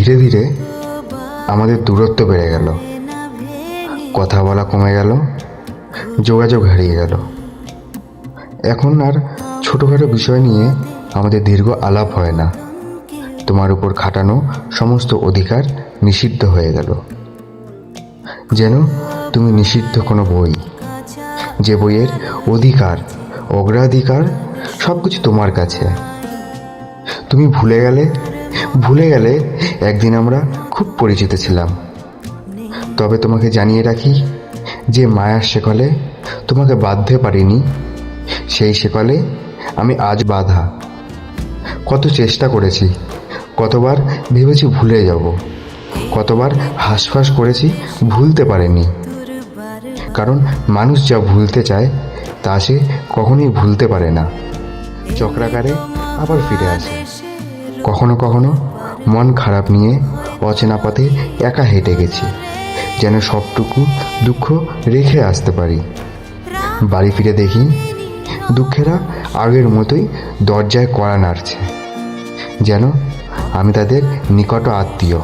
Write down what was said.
ধীরে ধীরে আমাদের দূরত্ব বেড়ে গেল। কথা বলা কমে গেল, যোগাযোগ হারিয়ে গেল। এখন আর ছোটোখাটো বিষয় নিয়ে আমাদের দীর্ঘ আলাপ হয় না। তোমার উপর খাটানো সমস্ত অধিকার নিষিদ্ধ হয়ে গেল। যেন তুমি নিষিদ্ধ কোনো বই, যে বইয়ের অধিকার, অগ্রাধিকার সব কিছু তোমার কাছে। তুমি ভুলে গেলে ভুলে গেলে একদিন আমরা খুব পরিচিত ছিলাম। তবে তোমাকে জানিয়ে রাখি যে মায়ার শেকলে তোমাকে বাঁধতে পারিনি। সেই শেকলে আমি আজ বাধা। কত চেষ্টা করেছি, কতবার ভেবেছি ভুলে যাব, কতবার হাসফাস করেছি ভুলতে পারেনি। কারণ মানুষ যা ভুলতে চায়, তা সে কখনোই ভুলতে পারে না। চক্রাকারে আবার ফিরে আসে। কখনো কখনো মন খারাপ নিয়ে অচেনা পথে একা হেঁটে গেছি, যেন সবটুকু দুঃখ রেখে আসতে পারি। বাড়ি ফিরে দেখি, দুঃখেরা আগের মতোই দরজায় কড়া নাড়ছে, যেন আমি তাদের নিকট আত্মীয়।